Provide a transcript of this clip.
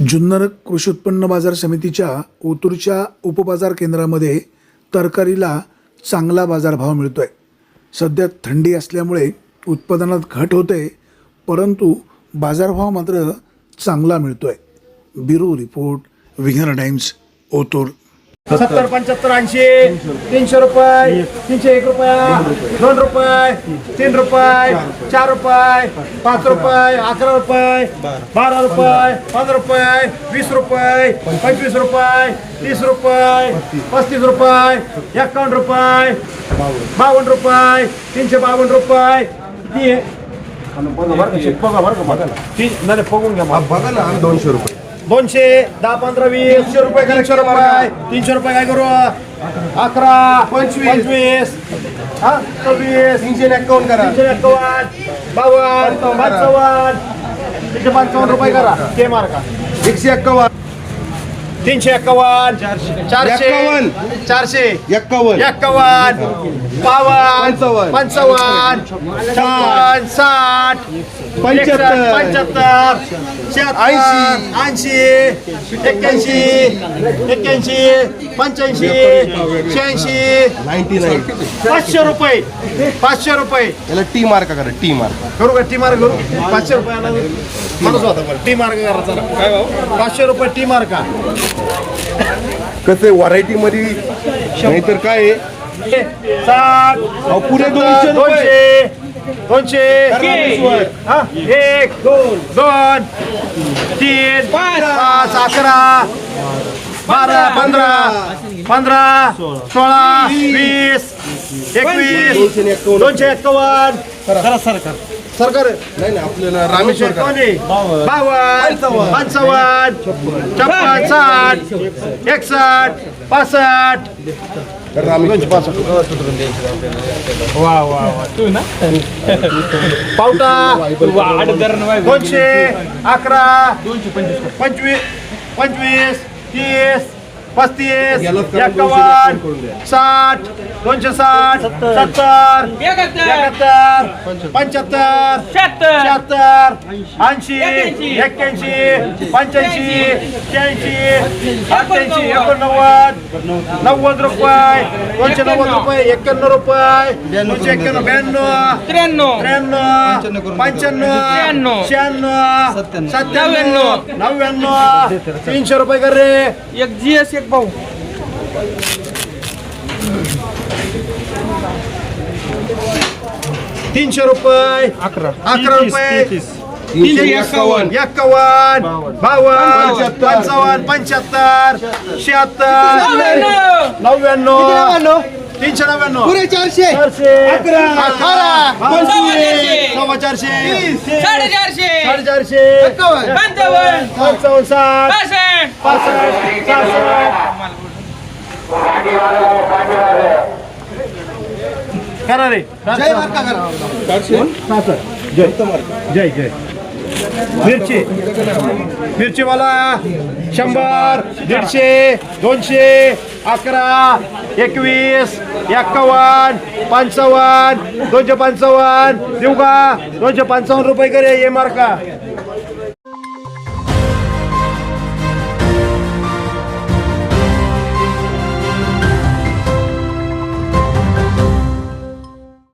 जुन्नर कृषी उत्पन्न बाजार समितीच्या ओतूरच्या उपबाजार केंद्रामध्ये तरकारीला चांगला बाजारभाव मिळतो आहे सध्या थंडी असल्यामुळे उत्पादनात घट होते परंतु बाजारभाव मात्र चांगला मिळतो आहे bureau report Vighnahar times Otur. सत्तर पंच्याहत्तर ऐंशी तीनशे रुपये तीनशे एक रुपया दोन रुपये तीन रुपये चार रुपये पाच रुपये अकरा रुपये बारा रुपये पंधरा रुपये वीस रुपये पंचवीस रुपये तीस रुपये पस्तीस रुपये एकावन्न रुपये बावन्न रुपये तीनशे बावन्न रुपये? बघा बरं का बघा नाही बघून घ्या. बघा ना दोनशे रुपये दोनशे दहा पंधरा वीस तीनशे रुपये तीनशे रुपये. तीनशे रुपये काय करू? अकरा पंचवीस. पंचवीस. हा? सव्वीस. तीनशे एक्कावन्न करा. तीनशे एक्कावन्न बावन्न. पंचावन्न. तीनशे पंचावन्न रुपये करा. ते मार्का एकशे एक्कावन्न तीनशे एक्कावन्न चारशे. एक्कावन्न. चारशे. एक्कावन्न एक्कावन्न बावन्न. पंचावन्न. पंचावन्न. छप्पन्न साठ. पंच्याहत्तर. पंच्याहत्तर. शहात्तर ऐंशी. एक्क्याऐंशी. एक्क्याऐंशी. पंच्याऐंशी. शहाऐंशी. Ninety nine. पाचशे रुपये. पाचशे रुपये. याला टी मार्क करा टी मार्क. करू का? टी मार्क करू पाचशे रुपये आणा. माणूस होता टी मार्क करा चला काय भाऊ पाचशे रुपये टी मार्क कसं व्हरायटी मध्ये नाहीतर काय आहे? साठ अहो, पुढे दोनशे रुपये. दोनशे दोनशे हा एक दोन दोन तीन पाच अकरा बारा पंधरा पंधरा सोळा वीस. एकवीस दोनशे एक्कावन्न दोनशे एक्कावन्न सरकार सरकार नाही नाही आपल्याला दोनशे रामेश्वर करा. एकावन्न बावन्न पंचावन्न. छप्पन साठ एकसष्ट पासष्ट. रामेश्वर. वा वा वा. तू ना? पावटा. दोनशे अकरा पंचवीस पंचवीस तीस पस्तीस द्या. साठ दोनशे साठ सत्तर. एकाहत्तर. पंच्याहत्तर. शहात्तर. ऐंशी. एक्क्याऐंशी. पंच्याऐंशी. शहाऐंशी. अठ्ठ्याऐंशी. एकोणनव्वद. नव्वद रुपये. दोनशे नव्वद रुपये. एक्क्याण्णव रुपये. दोनशे एक्क्याण्णव. ब्याण्णव. त्र्याण्णव. त्र्याण्णव. पंच्याण्णव शहाण्णव. सत्त्याण्णव. नव्याण्णव. तीनशे रुपये कर रे. एक जीएस एक भाऊ. तीनशे रुपये. अकरा. अकरा रुपये. तीनशे एक्कावन्न. एक्कावन्न. बावन्न. पंच्याहत्तर. पंचावन्न. पंच्याहत्तर. शहात्तर. नव्याण्णव. तीनशे नव्याण्णव. चारशे. चारशे. अकरा. अकरा. चारशे. सव्वा चारशे. साडेचारशे. साडेचारशे. पंचावन्न. पंचावन्न. साठ पासष्ट. पासष्ट. करा रे. जय मार्का करा जय जय. मिरची. मिरचीवाला शंभर दीडशे दोनशे अकरा एकवीस एक्कावन्न पंचावन्न दोनशे पंचावन्न. देऊ का? दोनशे पंचावन्न रुपये करे ये मार्का.